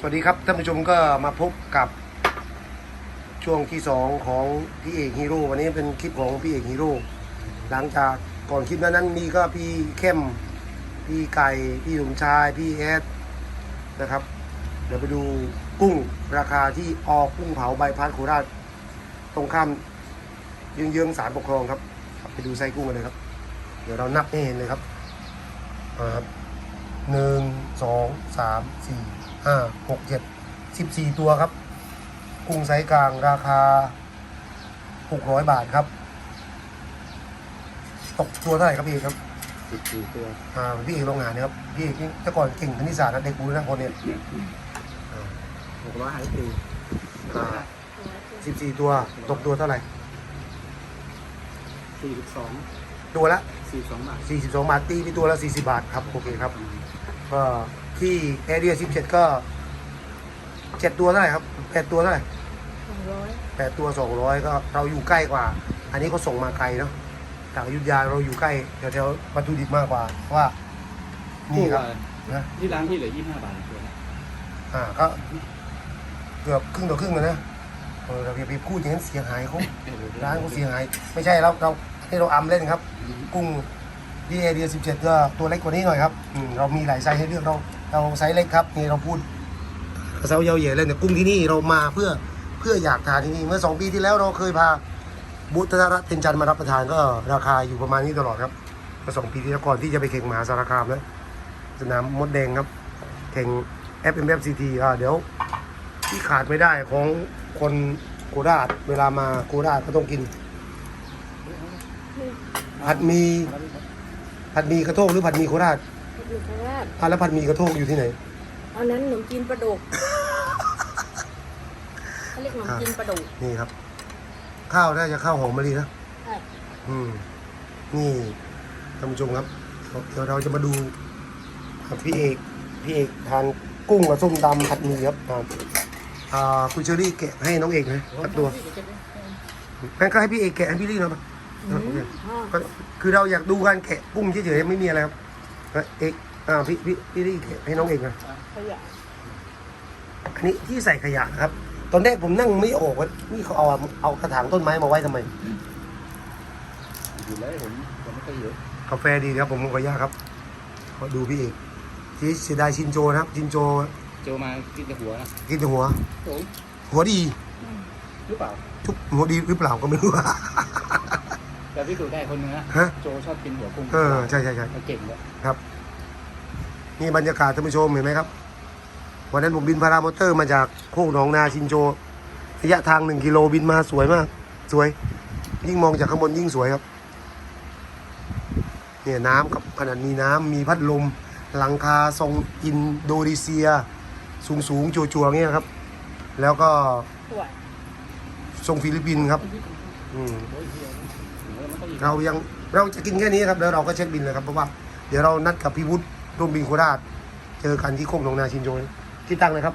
สวัสดีครับท่านผู้ชมก็มาพบกับช่วงที่สองของพี่เอกฮีโร่วันนี้เป็นคลิปของพี่เอกฮีโร่หลังจากก่อนคลิปนั้นนั้นมีก็พี่เข้มพี่ไก่พี่สมชายพี่แอดนะครับ เดี๋ยวไปดูกุ้งราคาที่ออกกุ้งเผาใบพัดโคราชตรงข้ามเยื้องๆสารปกครองครับ ไปดูไส้กุ้งกันเลยครับ เดี๋ยวเรานับให้เห็นเลยครับครับหนึ่งสองสามสี่ ห้าหกเจ็ดสิบสี่ตัวครับ กุ้งไซส์กลางราคาหกร้อยบาทครับ ตกตัวเท่าไหร่ครับพี่เอกครับสิบสี่ตัวอ่าพี่เอกโรงงานเนี่ยครับพี่เอกนี่แต่ก่อนเก่งคณิตศาสตร์นะเด็กกูนะคนเนี่ยหกร้อยห้าสิบสี่สิบสี่ตัว ตกตัวเท่าไหร่สี่สิบสองตัวละสี่สองบาทสี่สิบสองบาทตีที่ตัวละสี่สิบาทครับโอเคครับก็ ที่แอเรียสิบเจ็ดก็เจ็ดตัวเท่าไหร่ครับแปดตัวเท่าไหร่สองร้อยแปดตัวสองร้อยก็เราอยู่ใกล้กว่า อันนี้เขาส่งมาไกลเนาะจากอยุธยาเราอยู่ใกล้แถวๆวัตถุดิบมากกว่าเพราะว่า นี่ครับนะที่ร้านพี่เหลือยี่สิบห้าบาทตัวอ่าก็เกือบครึ่งต่อครึ่งเลยนะเออเราอย่าไปพูดอย่างนั้นเสียหายเขาร้านเขาเสียหาย ไม่ใช่เราเราที่เราอำเล่นครับ กุ้งดีเอเดียสิบเจ็ดก็ตัวเล็กกว่านี้หน่อยครับอืมเรามีหลายไซส์ให้เลือกเรา เราไซส์เล็กครับนี่เราพูดกระเซาเยาเหย่เลยเนี่ยกุ้งที่นี่เรามาเพื่อเพื่ออยากทานที่นี่เมื่อสองปีที่แล้วเราเคยพาบุตรรัตน์เต็นจันทร์มารับประทานก็ราคาอยู่ประมาณนี้ตลอดครับเมื่อสองปีที่แล้วก่อนที่จะไปแข่งมหาสารคามนะสนามมดแดงครับ แข่ง f m f c t อ่าเดี๋ยวที่ขาดไม่ได้ของคนโคราชเวลามาโคราชก็ต้องกิน ผัดหมีผัดหมีกระโทกหรือผัดหมีโคราช อยู่โคราชอะแล้วผัดหมีกระโทกอยู่ที่ไหน อันนั้นขนมจีนปลาดุกเขาเรียกขนมจีนปลาดุกนี่ครับ ข้าวน่าจะข้าวหอมมะลินะใช่อืม นี่ท่านผู้ชมครับ เดี๋ยวเราจะมาดูครับพี่เอกพี่เอกทานกุ้งกับส้มตำผัดหมี่ครับอ่าอ่าคุณเชอรี่แกะให้น้องเอกนะสักตัวงั้นก็ให้พี่เอกแกะให้พี่ลี่หน่อยปะอืมโอเคอ๋อก็คือเราอยากดูการแกะกุ้งเฉยๆไม่มีอะไรครับก็ เอกอ่าพี่พี่พี่ลี่แกะให้น้องเอกนะขยะอันนี้ที่ใส่ขยะนะครับ ตอนแรกผมนั่งไม่ออกว่านี่เขาเอาเอากระถางต้นไม้มาไว้ทำไมอยู่แล้วผมผมไม่เคยเยอะกาแฟดีครับผมขออนุญาตครับขอดูพี่เอกที่เสียดายชินโจนะครับ ชินโจเจอมากินแต่หัวนะกินแต่หัวโอ้หัวดีหรือเปล่าทุกหัวดีหรือเปล่าก็ไม่รู้ แต่พี่สูจน์ได้คนนึงนะฮะ โจชอบกินหัวกุ้งเออใช่ใช่ใช่เขาเก่งเลยครับ นี่บรรยากาศท่านผู้ชมเห็นไหมครับ วันนั้นผมบินพารามอเตอร์มาจากโคกหนองนาชินโจระยะทางหนึ่งกิโลบินมาสวยมาก สวย ยิ่งมองจากข้างบนยิ่งสวยครับ เนี่ยน้ำกับขนาดมีน้ำมีพัดลม หลังคาทรงอินโดนีเซีย สูงสูงๆจัวๆเงี้ยครับ แล้วก็สวยทรงฟิลิปปินส์ครับ อืม โอ้ยเหี้ยหัวมันก็อีก เรายังเราจะกินแค่นี้ครับแล้วเราก็เช็คบินเลยครับเพราะว่าเดี๋ยวเรานัดกับพี่วุฒิร่วมบินโคราชเจอกันที่โคกหนองนาชินโจที่ตั้งเลยครับ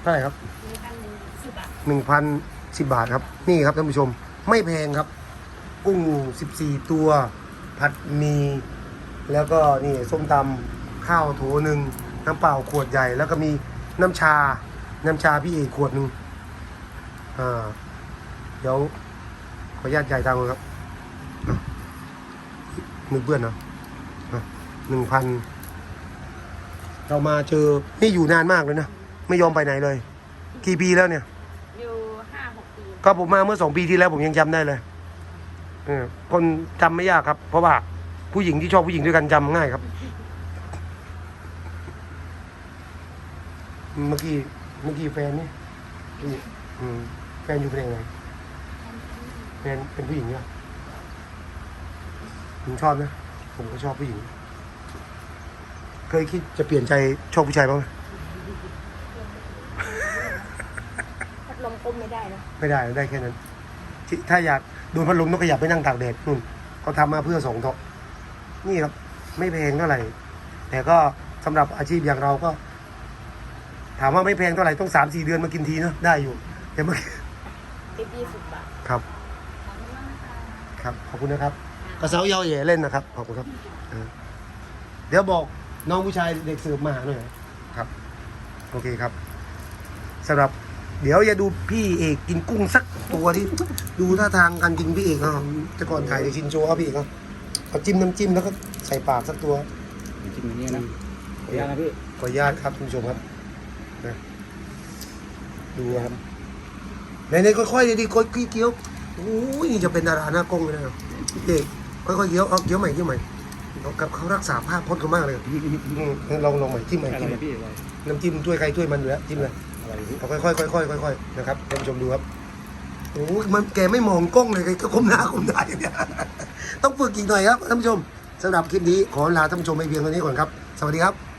เท่าไหร่ครับมีอันหนึ่งสิบบาทหนึ่งพันสิบบาทครับ นี่ครับท่านผู้ชมไม่แพงครับ กุ้งสิบสี่ตัว ผัดหมีแล้วก็นี่ส้มตำข้าวโถหนึ่งน้ำเปล่าขวดใหญ่ แล้วก็มีน้ำชา น้ำชาพี่เอกขวดหนึ่งอ่าเดี๋ยว ขออนุญาตจ่ายตังค์ก่อนครับอะมือเปื้อนเนาะหนึ่งพันเรามาเจอนี่อยู่นานมากเลยนะ ไม่ยอมไปไหนเลย กี่ปีแล้วเนี่ย อยู่ห้าหกปีก็ผมมาเมื่อสองปีที่แล้วผมยังจำได้เลยเออคนจำไม่ยากครับ เพราะว่าผู้หญิงที่ชอบผู้หญิงด้วยกันจำง่ายครับ เมื่อกี้เมื่อกี้แฟนนี่นี่อืมแฟนอยู่เป็นยังไง แฟนเป็นผู้หญิงเนี่ยผมชอบนะ ผมก็ชอบผู้หญิง เคยคิดจะเปลี่ยนใจชอบผู้ชายบ้างไหมพัดลมก้มไม่ได้นะไม่ได้ได้แค่นั้นที่ถ้าอยากโดนพัดลมต้องขยับไปนั่งตากแดดนู่นเขาทำมาเพื่อสองเทาะนี่ครับ ไม่แพงเท่าไหร่ แต่ก็สำหรับอาชีพอย่างเราก็ ถามว่าไม่แพงเท่าไหร่ต้องสามสี่เดือนมากินทีเนอะได้อยู่แต่เมื่อกี้ติดยี่สิบบาท ครับ ครับขอบคุณนะครับกระเซาเยาเหย่เล่นนะครับขอบคุณครับเออเดี๋ยวบอกน้องผู้ชายเด็กเสิร์ฟมาหาหน่อยครับ โอเคครับสำหรับ เดี๋ยวอย่าดูพี่เอกกินกุ้งสักตัวที่ ดูท่าทางการกินพี่เอกอะแต่ก่อนถ่ายในชินโจเอาพี่เอกอะเอาจิ้มน้ำจิ้มแล้วก็ใส่ปากสักตัวกินอย่างนี้นะขออนุญาตนะพี่ขออนุญาตครับคุณผู้ชมครับนะดูครับในในๆค่อยๆเลยดิค่อยๆเคี้ยวโอ้ยนี่จะเป็นดาราหน้ากล้องเลยนะพี่เอกค่อยๆเคี้ยวเอาเคี้ยวใหม่เคี้ยวใหม่เอากับเขารักษาภาพพจน์เขามากเลยอืมลองลองใหม่จิ้มใหม่อะไรจิ้มใหม่พี่อะไรน้ำจิ้มถ้วยใครถ้วยมันอยู่แล้วจิ้มเลยอะไรพี่เอาค่อยๆค่อยๆค่อยๆนะครับท่านผู้ชมดูครับโอ้ยมันแกไม่มองกล้องเลยแกก็ก้มหน้าก้มตาอย่างเนี้ยต้องฝึกอีกหน่อยครับท่านผู้ชมสำหรับคลิปนี้ขอลาท่านผู้ชมไปเพียงเท่านี้ก่อนครับ สวัสดีครับ